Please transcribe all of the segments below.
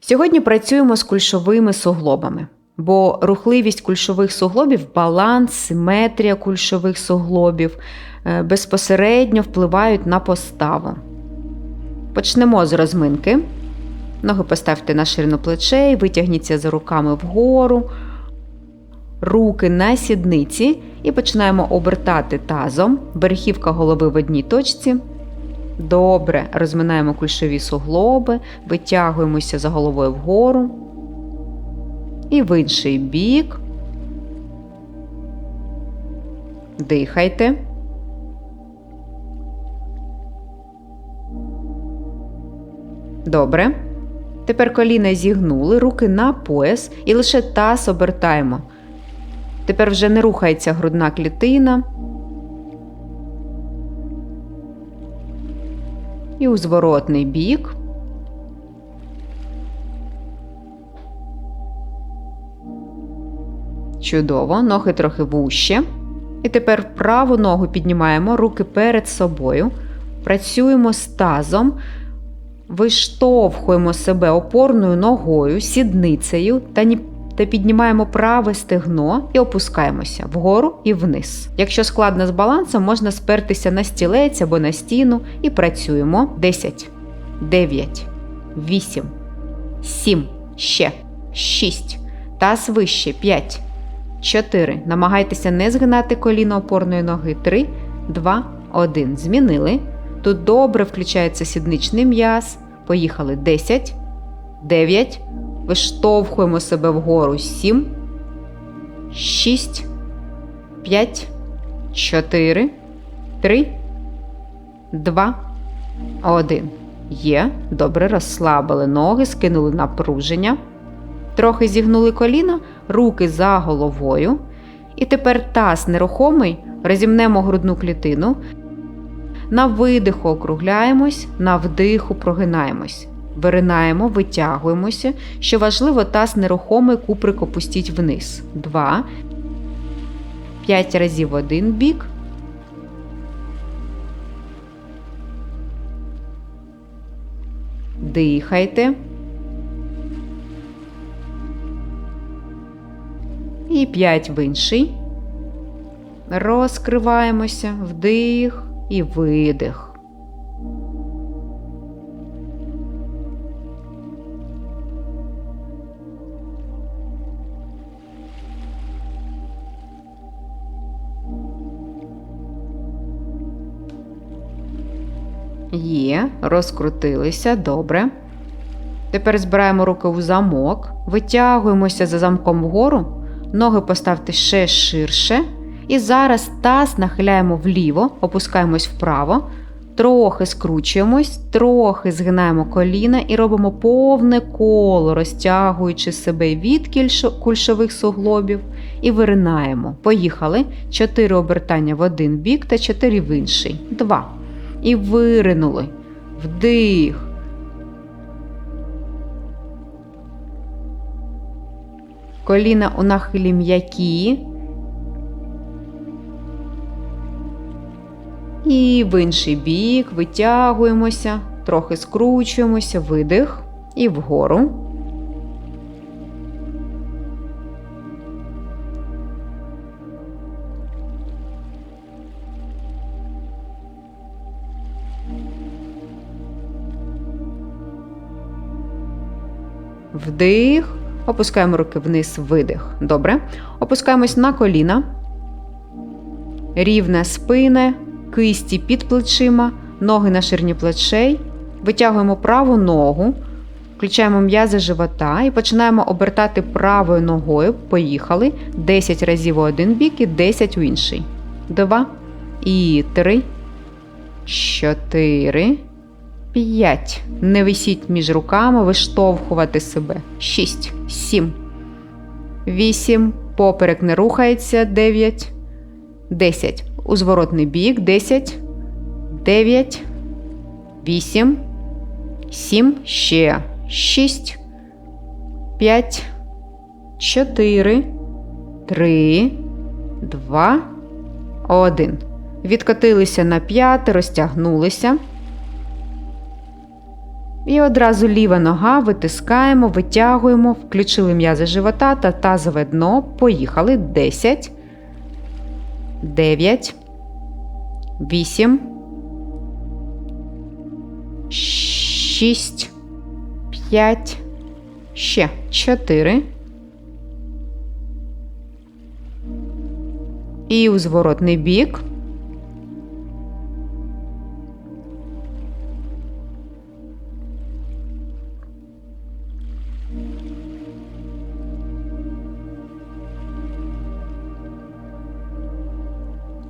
Сьогодні працюємо з кульшовими суглобами, бо рухливість кульшових суглобів, баланс, симетрія кульшових суглобів е, безпосередньо впливають на поставу. Почнемо з розминки. Ноги поставте на ширину плечей, витягніться за руками вгору, руки на сідниці і починаємо обертати тазом, верхівка голови в одній точці. Добре, розминаємо кульшові суглоби, витягуємося за головою вгору. І в інший бік. Дихайте. Добре. Тепер коліна зігнули, руки на пояс і лише таз обертаємо. Тепер вже не рухається грудна клітина. І у зворотний бік. Чудово, ноги трохи вужче. І тепер праву ногу піднімаємо, руки перед собою. Працюємо з тазом, виштовхуємо себе опорною ногою, сідницею та ні та піднімаємо праве стегно і опускаємося вгору і вниз. Якщо складно з балансом, можна спертися на стілець або на стіну і працюємо 10, 9, 8, 7, ще 6, таз вище 5, 4. Намагайтеся не згинати коліно опорної ноги. 3, 2, 1. Змінили. Тут добре включається сідничний м'яз. Поїхали 10, 9, Виштовхуємо себе вгору 7, 6, 5, 4, 3, 2, 1. Є. Добре, розслабили ноги, скинули напруження. Трохи зігнули коліна, руки за головою. І тепер таз нерухомий, розімнемо грудну клітину. На видиху округляємось, на вдиху прогинаємось. Виринаємо, витягуємося. Що важливо, таз нерухомий куприк опустіть вниз. Два. П'ять разів в один бік. Дихайте. І п'ять в інший. Розкриваємося. Вдих і видих. Є, розкрутилися, добре. Тепер збираємо руки у замок, витягуємося за замком вгору, ноги поставте ще ширше. І зараз таз нахиляємо вліво, опускаємось вправо, трохи скручуємось, трохи згинаємо коліна і робимо повне коло, розтягуючи себе від кульшових суглобів і виринаємо. Поїхали. Чотири обертання в один бік та чотири в інший. Два і виринули. Вдих. Коліна у нахилі м'які. І в інший бік витягуємося, трохи скручуємося, видих і вгору. Вдих. Опускаємо руки вниз, видих. Добре. Опускаємось на коліна. Рівна спина, кисті під плечима, ноги на ширні плечей. Витягуємо праву ногу, включаємо м'язи живота і починаємо обертати правою ногою. Поїхали. 10 разів у один бік і 10 у інший. Два. І три. Чотири. 5. Не висіть між руками, виштовхувати себе. 6, 7, 8. Поперек не рухається. 9, 10. У зворотний бік. 10, 9, 8, 7, ще 6, 5, 4, 3, 2, 1. Відкотилися на 5, розтягнулися. І одразу ліва нога витискаємо, витягуємо, включили м'язи живота та тазове дно. Поїхали. 10, 9, 8, 6, 5, ще 4. І у зворотний бік.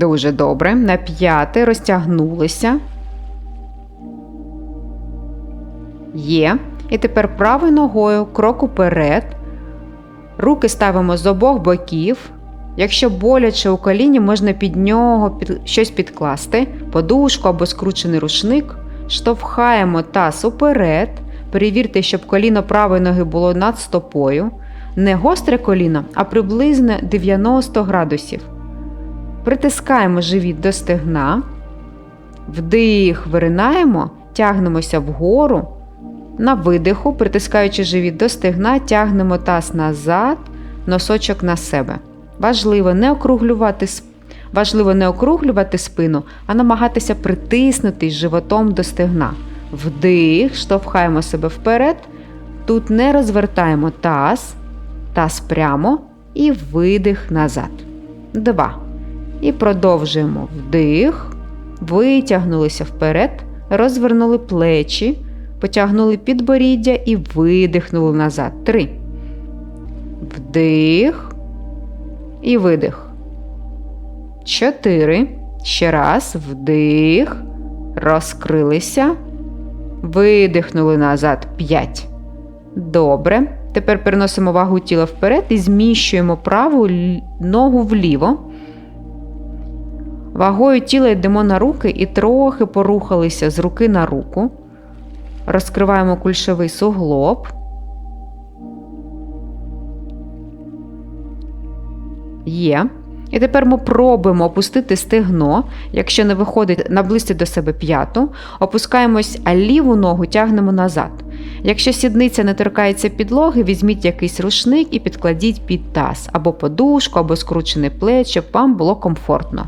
Дуже добре. На п'яте розтягнулися. Є. І тепер правою ногою крок уперед. Руки ставимо з обох боків. Якщо боляче у коліні, можна під нього під... щось підкласти, подушку або скручений рушник. Штовхаємо таз уперед. Перевірте, щоб коліно правої ноги було над стопою. Не гостре коліно, а приблизно 90 градусів. Притискаємо живіт до стегна, вдих, виринаємо, тягнемося вгору. На видиху, притискаючи живіт до стегна, тягнемо таз назад, носочок на себе. Важливо не округлювати Важливо не округлювати спину, а намагатися притиснути животом до стегна. Вдих, штовхаємо себе вперед. Тут не розвертаємо таз, таз прямо і видих назад. Два. І продовжуємо вдих, витягнулися вперед, розвернули плечі, потягнули підборіддя і видихнули назад. Три. Вдих і видих. Чотири. Ще раз. Вдих. Розкрилися. Видихнули назад. П'ять. Добре. Тепер переносимо вагу тіла вперед і зміщуємо праву ногу вліво. Вагою тіла йдемо на руки і трохи порухалися з руки на руку. Розкриваємо кульшовий суглоб. Є. І тепер ми пробуємо опустити стегно, якщо не виходить наблизьти до себе п'яту, опускаємось, а ліву ногу тягнемо назад. Якщо сідниця не торкається підлоги, візьміть якийсь рушник і підкладіть під таз, або подушку, або скручене плеч, щоб вам було комфортно.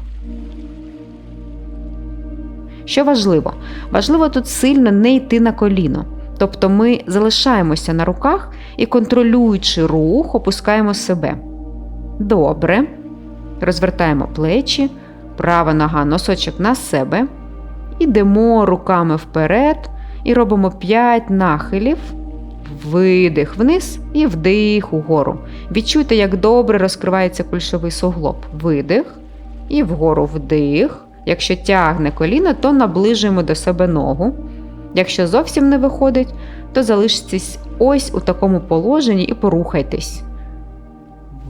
Що важливо? Важливо тут сильно не йти на коліно. Тобто ми залишаємося на руках і, контролюючи рух, опускаємо себе. Добре. Розвертаємо плечі, права нога, носочок на себе. Ідемо руками вперед і робимо 5 нахилів, видих вниз і вдих угору. Відчуйте, як добре розкривається кульшовий суглоб. Видих і вгору вдих. Якщо тягне коліна, то наближуємо до себе ногу. Якщо зовсім не виходить, то залишитесь ось у такому положенні і порухайтесь.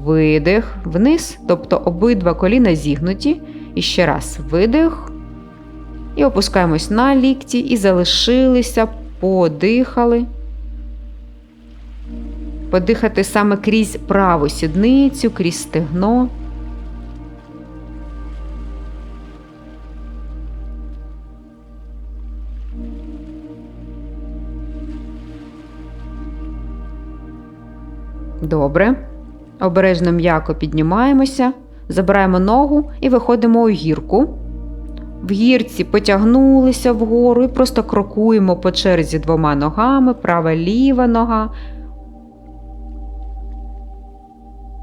Видих вниз, тобто обидва коліна зігнуті. І ще раз видих. І опускаємось на лікті і залишилися, подихали. Подихати саме крізь праву сідницю, крізь стегно. Добре. Обережно м'яко піднімаємося, забираємо ногу і виходимо у гірку. В гірці потягнулися вгору і просто крокуємо по черзі двома ногами, права ліва нога.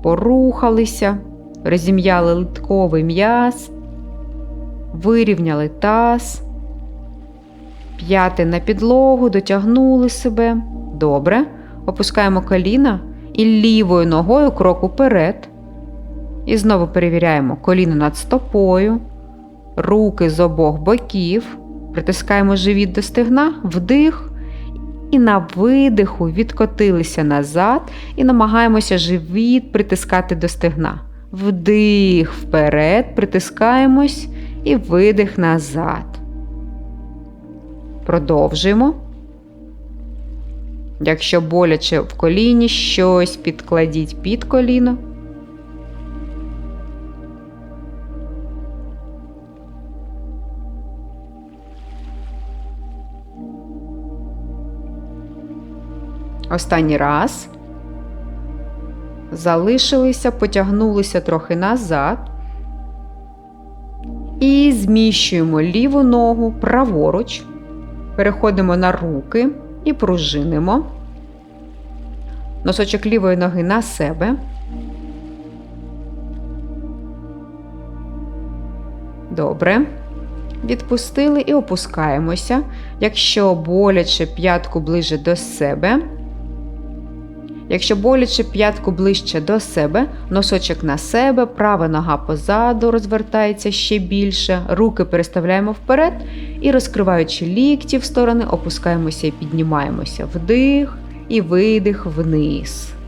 Порухалися, розім'яли литковий м'яз, вирівняли таз, п'яти на підлогу, дотягнули себе. Добре. Опускаємо коліна і лівою ногою крок уперед. І знову перевіряємо коліно над стопою, руки з обох боків, притискаємо живіт до стегна, вдих. І на видиху відкотилися назад і намагаємося живіт притискати до стегна. Вдих вперед, притискаємось і видих назад. Продовжуємо. Якщо боляче в коліні, щось підкладіть під коліно. Останній раз. Залишилися, потягнулися трохи назад. І зміщуємо ліву ногу праворуч. Переходимо на руки і пружинимо. Носочок лівої ноги на себе. Добре. Відпустили і опускаємося. Якщо боляче п'ятку ближе до себе. Якщо боляче п'ятку ближче до себе, носочок на себе, права нога позаду розвертається ще більше, руки переставляємо вперед і, розкриваючи лікті в сторони, опускаємося і піднімаємося. Вдих і видих вниз.